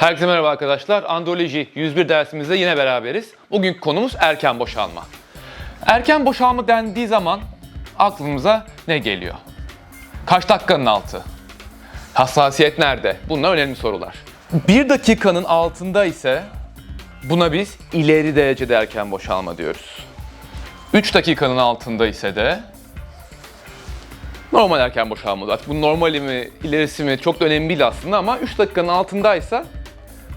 Herkese merhaba arkadaşlar. Androloji 101 dersimizde yine beraberiz. Bugün konumuz erken boşalma. Erken boşalma dendiği zaman aklımıza ne geliyor? Kaç dakikanın altı? Hassasiyet nerede? Bunlar önemli sorular. Bir dakikanın altında ise buna biz ileri derecede erken boşalma diyoruz. 3 dakikanın altında ise de normal erken boşalma. Artık bu normali mi, ilerisi mi çok da önemli değil aslında ama 3 dakikanın altındaysa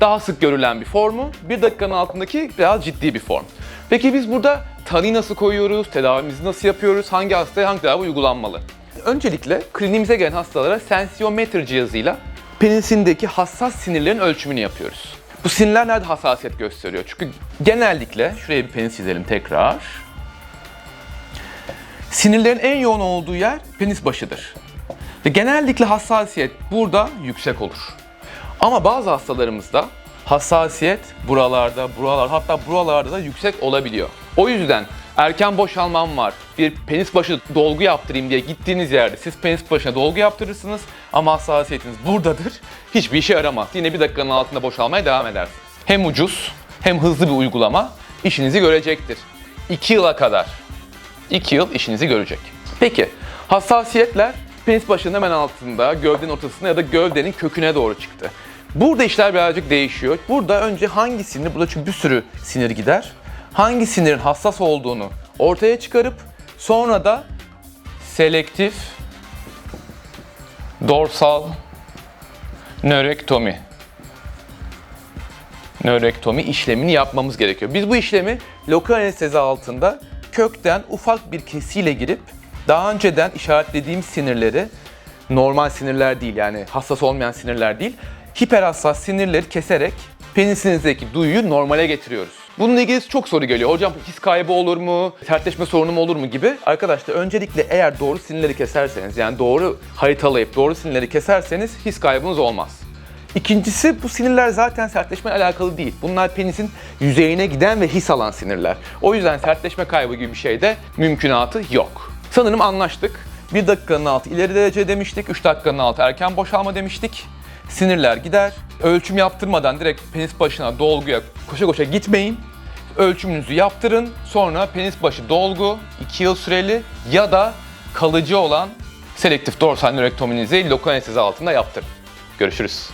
daha sık görülen bir formu, 1 dakikanın altındaki biraz ciddi bir form. Peki biz burada tanıyı nasıl koyuyoruz, tedavimizi nasıl yapıyoruz, hangi hastaya hangi tedavi uygulanmalı? Öncelikle kliniğimize gelen hastalara sensiyometre cihazıyla penisindeki hassas sinirlerin ölçümünü yapıyoruz. Bu sinirler nerede hassasiyet gösteriyor? Çünkü genellikle, şuraya bir penis çizelim tekrar. Sinirlerin en yoğun olduğu yer penis başıdır. Ve genellikle hassasiyet burada yüksek olur. Ama bazı hastalarımızda hassasiyet buralarda, buralar hatta buralarda da yüksek olabiliyor. O yüzden erken boşalmam var, bir penis başı dolgu yaptırayım diye gittiğiniz yerde siz penis başına dolgu yaptırırsınız ama hassasiyetiniz buradadır. Hiçbir işe yaramaz. Yine bir dakikanın altında boşalmaya devam edersiniz. Hem ucuz hem hızlı bir uygulama işinizi görecektir. 2 yıla kadar 2 yıl işinizi görecek. Peki hassasiyetler penis başının hemen altında, gövdenin ortasında ya da gövdenin köküne doğru çıktı. Burada işler birazcık değişiyor. Burada önce hangi sinir, burada çünkü bir sürü sinir gider. Hangi sinirin hassas olduğunu ortaya çıkarıp sonra da selektif dorsal nörektomi nörektomi işlemini yapmamız gerekiyor. Biz bu işlemi lokal anestezi altında kökten ufak bir kesiyle girip daha önceden işaretlediğim sinirleri normal sinirler değil yani hassas olmayan sinirler değil hiperhassas sinirleri keserek penisinizdeki duyuyu normale getiriyoruz. Bununla ilgili çok soru geliyor. Hocam his kaybı olur mu? Sertleşme sorunu mu olur mu gibi. Arkadaşlar öncelikle eğer doğru sinirleri keserseniz yani doğru haritalayıp doğru sinirleri keserseniz his kaybınız olmaz. İkincisi bu sinirler zaten sertleşme alakalı değil. Bunlar penisin yüzeyine giden ve his alan sinirler. O yüzden sertleşme kaybı gibi bir şeyde mümkünatı yok. Sanırım anlaştık. 1 dakikanın altı ileri derece demiştik, 3 dakikanın altı erken boşalma demiştik. Sinirler gider. Ölçüm yaptırmadan direkt penis başına dolguya koşa koşa gitmeyin. Ölçümünüzü yaptırın. Sonra penis başı dolgu 2 yıl süreli ya da kalıcı olan selektif dorsal nörektominizi lokal anestezi altında yaptırın. Görüşürüz.